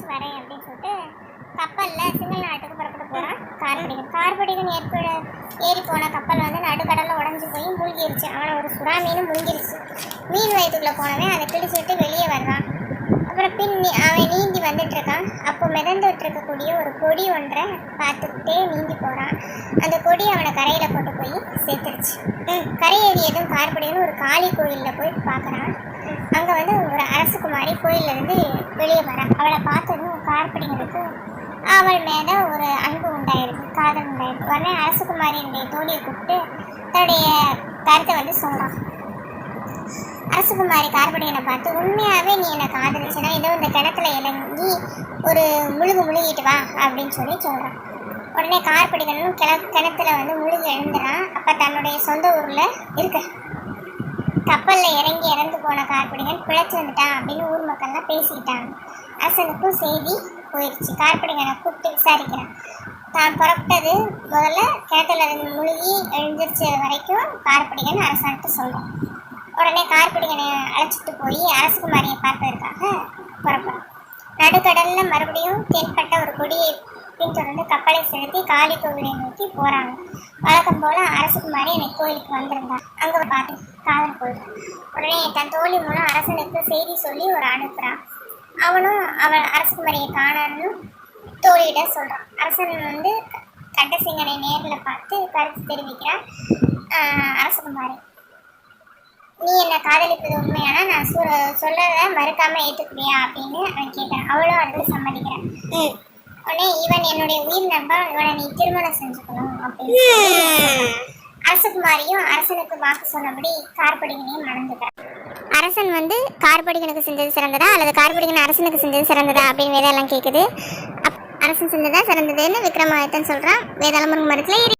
கழிச்சு வரேன் அப்படின்னு சொல்லிட்டு கப்பலில் சிங்கள நாட்டுக்கு புறப்பட்டு போகிறான் கார்படிகன் கார்படிகன் ஏற்பட ஏறி போன கப்பல் வந்து நடுக்கடலில் உடஞ்சி போய் மூழ்கிருச்சு. அவனை ஒரு சுறா மீனும் முழுங்கிருச்சு மீன் வயிற்றுக்குள்ளே போனவன் அதை பிடிச்சிட்டு வெளியே வர்றான். அப்புறம் பின் அவன் இருக்கான் அப்போ மிதந்துட்டு இருக்கக்கூடிய ஒரு கொடி ஒன்றை பார்த்துக்கிட்டே நீந்தி போகிறான் அந்த கொடி அவனை கரையில் கொண்டு போய் சேர்த்துருச்சு. கரையேறியதும் கார்படிகன் ஒரு காளி கோயிலில் போய் பார்க்குறான். அங்கே வந்து ஒரு அரசகுமாரி கோயில்ல இருந்து வெளியே வரான் அவளை பார்த்ததும் கார்படிங்கிறதுக்கு அவள் மேலே ஒரு அன்பு உண்டாயிருக்கு காதல் உண்டாயிருக்கு. உடனே அரசகுமாரியினுடைய தோழியை கூப்பிட்டு தன்னுடைய கருத்தை வந்து சொல்கிறான் அரசகுமாரி கார்படியனை பார்த்து உண்மையாகவே நீ என்னை காதலிச்சுனா? ஏதோ இந்த கிணத்துல இறங்கி ஒரு முழுகு முழுகிட்டு வா அப்படின்னு சொல்லி சொல்கிறான் உடனே கார்படிகனும் கிண கிணத்துல வந்து முழுகி எழுந்துறான். அப்போ தன்னுடைய சொந்த ஊரில் இருக்கு கப்பலில் இறங்கி இறந்து போன கார்படிகன் பிழைச்சி வந்துட்டான் அப்படின்னு ஊர் மக்கள்லாம் பேசிக்கிட்டாங்க. அரசனுக்கும் செய்தி போயிடுச்சு. கார்படிகனை கூப்பிட்டு விசாரிக்கிறான். தான் புறப்பட்டது முதல்ல கிணத்துல முழுகி எழுந்திரிச்ச வரைக்கும் கார்படிகன் அரசன்ட்டு சொல்கிறான் உடனே கார்படிகனை அழைச்சிட்டு போய் அரசகுமாரியை பார்ப்பதற்காக புறப்படும். நடுக்கடலில் மறுபடியும் தென்பட்ட ஒரு கொடியை பின்தொடர்ந்து கப்பலை செலுத்தி காளி கோவிலை நோக்கி போகிறாங்க வழக்கம் போல் அரசகுமாரி எனக்கு கோயிலுக்கு வந்திருந்தார். அங்கே பார்த்து காதல் கோயில் உடனே தன் தோழி மூலம் அரசனுக்கு செய்தி சொல்லி ஒரு அனுப்புகிறான் அவனும் அவன் அரசகுமாரியை காணன்னு தோழியிட சொல்கிறான் அரசன் வந்து கட்டசிங்கனை நேரில் பார்த்து கருத்து தெரிவிக்கிறான் அரசகுமாரி. நீ என்னை காதலிப்பது உண்மையானா? நான் சொ சொல்லதை மறுக்காம ஏற்றுக்குவியா அப்படின்னு அவன் கேட்குறான் அவளும் அதுக்கு சம்மதிக்கிறான். உடனே இவன் என்னுடைய உயிர் நண்பன் இவனை நீ திருமணம் செஞ்சுக்கணும் அப்படின்னு அரசகுமாரியும் அரசனுக்கு வாக்கு சொன்னபடி கார்படிகனையும் மணந்துக்கிறான் அரசன் வந்து கார்படிகனுக்கு செஞ்சது சிறந்ததா? அல்லது கார்படிகன் அரசனுக்கு செஞ்சது சிறந்ததா? அப்படின்னு வேதெல்லாம் கேட்குது அரசன் செஞ்சதா சிறந்ததுன்னு விக்ரமாதித்தன் சொல்கிறான் வேதாள முருங்க மரத்தில்